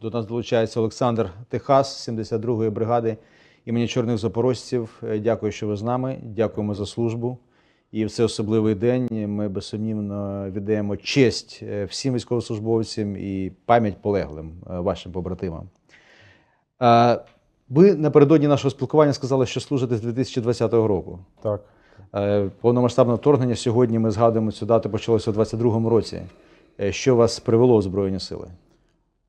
До нас долучається Олександр Техас, 72-ї бригади імені чорних запорожців. Е, Дякую, що ви з нами. Дякуємо за службу. І в цей особливий день ми безсумнівно віддаємо честь е, всім військовослужбовцям і пам'ять полеглим е, вашим побратимам. Ви напередодні нашого спілкування сказали, що служите з 2020 року. Так. Повномасштабне вторгнення сьогодні ми згадуємо цю дату почалося у 22-му році. Що вас привело у Збройні Сили?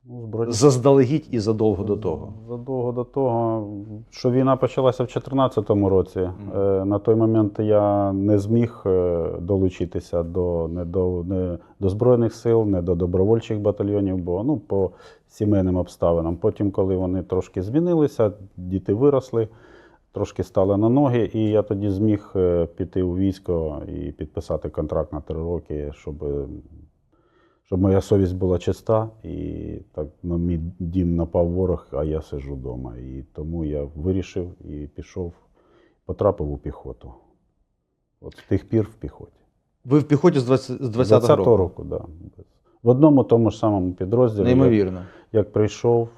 Ну, збройні Заздалегідь і задовго до того. Задовго до того, що війна почалася в 2014 році. Е, На той момент я не зміг е, долучитися до, не до, не до Збройних сил, не до добровольчих батальйонів, бо ну, по сімейним обставинам. Потім, коли вони трошки змінилися, діти виросли, трошки стали на ноги, і я тоді зміг е, піти у військо і підписати контракт на три роки, щоб щоб моя совість була чиста, і так на мій дім напав ворог, а я сиджу вдома. І тому я вирішив і пішов, потрапив у піхоту. От з тих пір в піхоті. Ви в піхоті з 20, з 20-го 20-го року. року, так. Да. В одному тому ж самому підрозділі. Неймовірно. як прийшов,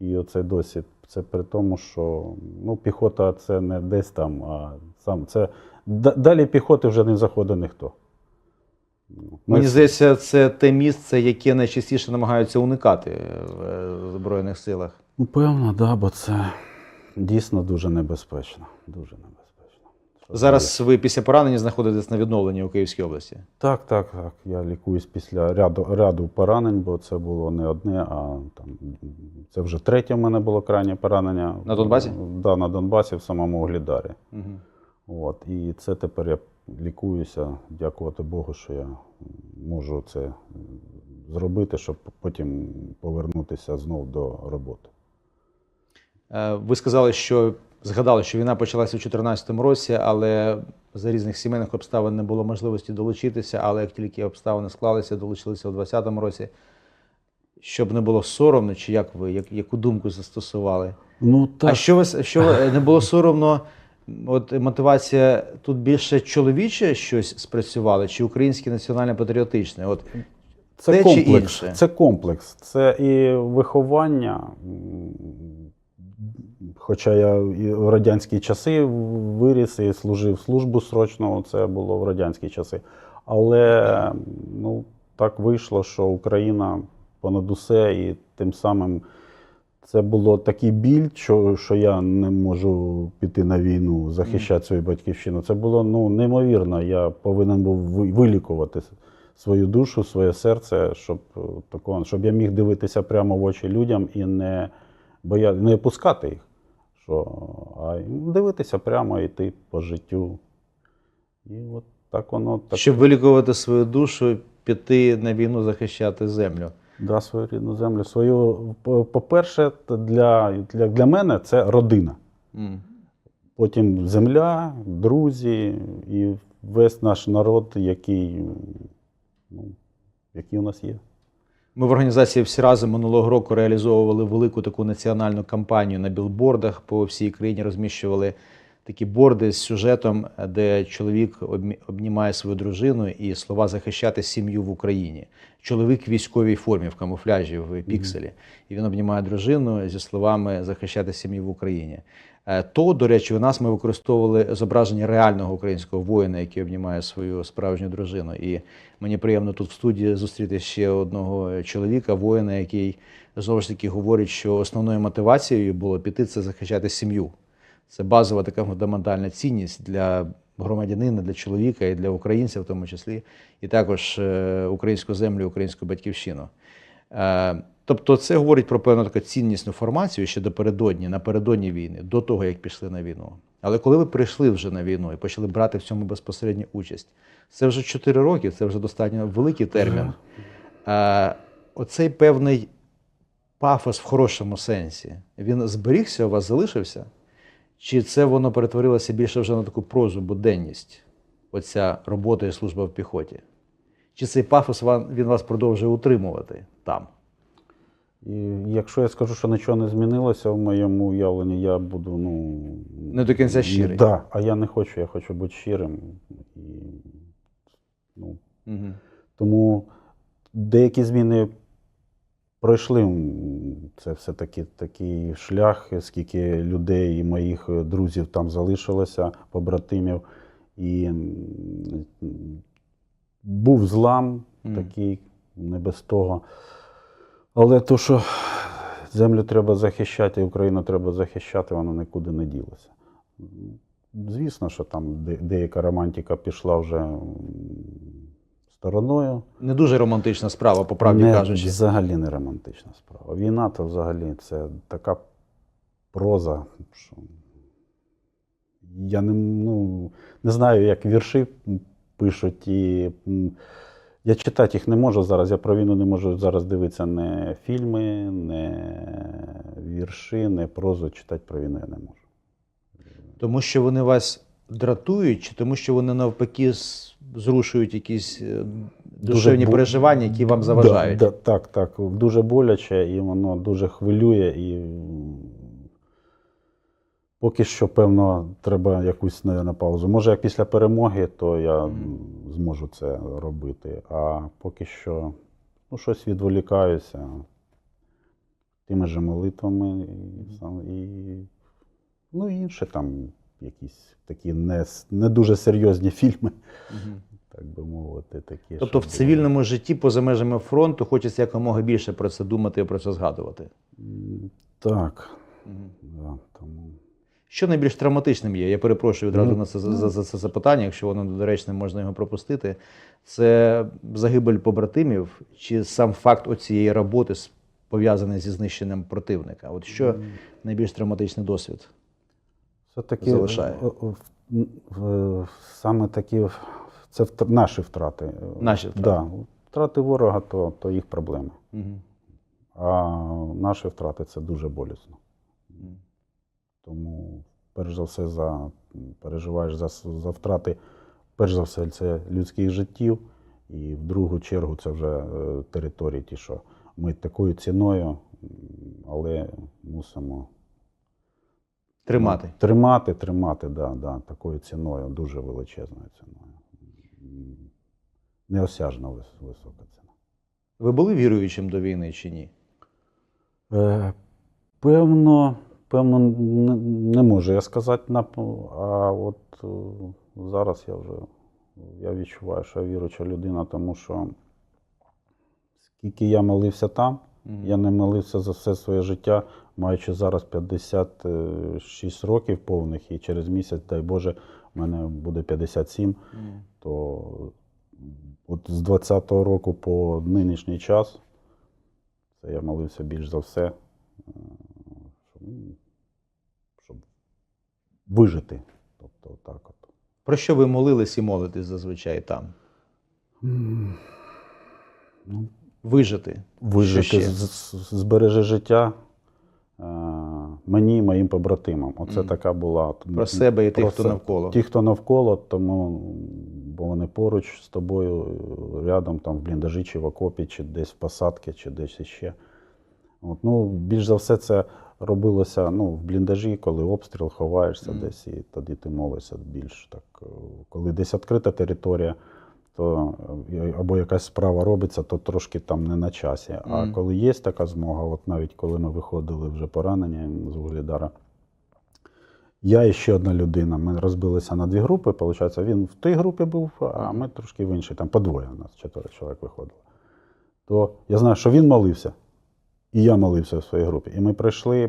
і оце досі. Це при тому, що ну, піхота це не десь там, а сам це. Далі піхоти вже не заходить ніхто. Ну, Мені здається, це те місце, яке найчастіше намагаються уникати в е, Збройних силах. Ну, певно, да, бо це дійсно дуже небезпечно. Дуже небезпечно. Що Зараз ви після поранення знаходитесь на відновленні у Київській області. Так, так, так. Я лікуюсь після ряду, ряду поранень, бо це було не одне, а там це вже третє в мене було крайнє поранення. На Донбасі? Да, на Донбасі в самому Оглідарі. Угу. От, і це тепер я лікуюся, дякувати Богу, що я можу це зробити, щоб потім повернутися знов до роботи. Е, Ви сказали, що згадали, що війна почалася у 2014 році, але за різних сімейних обставин не було можливості долучитися. Але як тільки обставини склалися, долучилися у 2020 році. Щоб не було соромно, чи як ви, як, яку думку застосували? Ну, так. А що що не було соромно? От мотивація тут більше чоловіче щось спрацювало, чи українське національно патріотичне? От Це Те чи комплекс. інше? Це комплекс. Це і виховання. Хоча я і в радянські часи виріс і служив службу срочного, це було в радянські часи. Але ну, так вийшло, що Україна понад усе, і тим самим це було такий біль, що, що я не можу піти на війну, захищати свою батьківщину. Це було ну, неймовірно. Я повинен був вилікувати свою душу, своє серце, щоб, е, такого, щоб я міг дивитися прямо в очі людям і не, боя... не опускати їх. Що, а дивитися прямо, йти по життю. І от так воно так. щоб вилікувати свою душу, піти на війну захищати землю. Да, свою рідну землю. Свою, по- по-перше, для, для, для мене це родина. М. Потім земля, друзі і весь наш народ, який, ну, який у нас є. Ми в організації всі разом минулого року реалізовували велику таку національну кампанію на білбордах по всій країні. Розміщували такі борди з сюжетом, де чоловік обнімає свою дружину і слова захищати сім'ю в Україні. Чоловік в військовій формі, в камуфляжі, в пікселі. І він обнімає дружину зі словами захищати сім'ю в Україні. Е, То, до речі, у нас ми використовували зображення реального українського воїна, який обнімає свою справжню дружину. І мені приємно тут в студії зустріти ще одного чоловіка, воїна, який знову ж таки говорить, що основною мотивацією було піти це захищати сім'ю. Це базова така фундаментальна цінність для громадянина, для чоловіка і для українця, в тому числі, і також е, українську землю, українську батьківщину. Е, Тобто, це говорить про певну таку ціннісну формацію ще допередодні, напередодні війни, до того, як пішли на війну. Але коли ви прийшли вже на війну і почали брати в цьому безпосередню участь, це вже 4 роки, це вже достатньо великий термін. Е, Оцей певний пафос в хорошому сенсі, він зберігся, у вас залишився? Чи це воно перетворилося більше вже на таку прозу, буденність, оця робота і служба в піхоті? Чи цей пафос він вас продовжує утримувати там? І якщо я скажу, що нічого не змінилося в моєму уявленні, я буду ну Не до кінця щирий. Да, а я не хочу, я хочу бути щирим. І, ну, Угу. тому деякі зміни Пройшли це все-таки такий шлях, скільки людей і моїх е, друзів там залишилося, побратимів. І був злам такий, не без того. Але то, що землю треба захищати, Україну треба захищати, воно нікуди не ділося. Звісно, що там деяка романтика пішла вже стороною. Не дуже романтична справа, по правді не, кажучи. Взагалі не романтична справа. Війна то взагалі це така проза, що я не, ну, не знаю, як вірші пишуть. І, я читати їх не можу зараз. Я про війну не можу зараз дивитися не фільми, не вірші, не прозу. Читати про війну я не можу. Тому що вони вас дратують, чи тому що вони навпаки з- зрушують якісь е, душевні бу- переживання, які вам заважають? Да, да, так, так. Дуже боляче, і воно дуже хвилює. І поки що, певно, треба якусь на, паузу. Може, як після перемоги, то я зможу це робити. А поки що ну, щось відволікаюся тими же молитвами і, і, ну, і інше там якісь такі не, не дуже серйозні фільми, так би мовити. Такі, Тобто в цивільному житті поза межами фронту хочеться якомога більше про це думати і про це згадувати. Так, Мгм. да, тому. Що найбільш травматичним є? Я перепрошую відразу Ну, на це, за, за це запитання, якщо воно доречне, можна його пропустити. Це загибель побратимів чи сам факт оцієї роботи пов'язаний зі знищенням противника? От що найбільш травматичний досвід? Все-таки залишає? в- в- в- саме такі це наші втрати. Наші втрати. Да. Втрати ворога то, то їх проблеми. Мгм. А наші втрати це дуже болісно. Тому, перш за все, за, переживаєш за, за втрати, перш за все, це людських життів. І в другу чергу це вже е, території, ті, що ми такою ціною, але мусимо Тримати. Ну, Тримати, тримати, да, да, такою ціною, дуже величезною ціною. М, Неосяжно висока ціна. Ви були віруючим до війни чи ні? Е, певно, певно, не, не можу я сказати, а от е, зараз я вже я відчуваю, що я віруча людина, тому що скільки я молився там, Мгм. я не молився за все своє життя, маючи зараз 56 років повних, і через місяць, дай Боже, в мене буде 57, Мгм. то от з 20-го року по нинішній час це я молився більш за все, е, щоб, ну, щоб вижити. Тобто так от. Про що ви молились і молитесь зазвичай там? Ну, Вижити. вижити, збережи життя мені і моїм побратимам. Оце Мгм. така була. Про себе і тих, Про хто навколо. Ті, хто навколо, тому бо вони поруч з тобою, е, рядом, там в бліндажі, чи в окопі, чи десь в посадці, чи десь іще. От, ну, більш за все, це робилося ну, в бліндажі, коли обстріл, ховаєшся Мгм. десь, і тоді ти молишся більш так. е, Коли десь відкрита територія, то е, або якась справа робиться, то трошки там не на часі. А Мгм. коли є така змога, от навіть коли ми виходили вже поранені з Углідара, я і ще одна людина. Ми розбилися на дві групи. Виходить, він в тій групі був, а ми трошки в іншій. Там по двоє у нас чотири чоловік виходило. То я знаю, що він молився, і я молився в своїй групі. І ми прийшли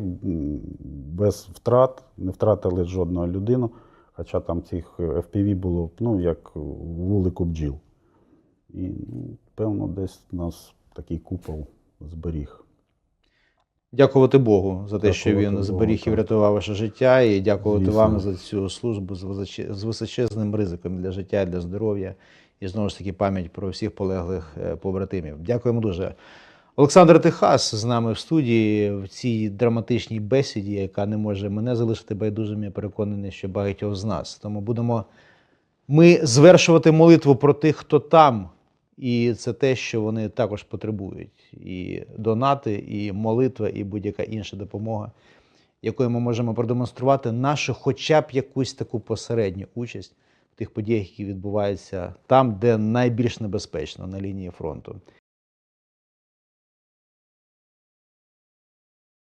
без втрат, не втратили жодної людину. Хоча там цих FPV було ну, як вулику бджіл. І, ну, певно, десь нас такий купол зберіг. Дякувати Богу за те, що він Богу, зберіг і врятував ваше життя, і дякувати Звісно. вам за цю службу з височезним ризиком для життя, для здоров'я і знову ж таки пам'ять про всіх полеглих е, побратимів. Дякуємо дуже. Олександр Техас з нами в студії в цій драматичній бесіді, яка не може мене залишити байдужим. Я переконаний, що багатьох з нас. Тому будемо ми звершувати молитву про тих, хто там, і це те, що вони також потребують. І донати, і молитва, і будь-яка інша допомога, якою ми можемо продемонструвати нашу, хоча б якусь таку посередню участь в тих подіях, які відбуваються там, де найбільш небезпечно на лінії фронту.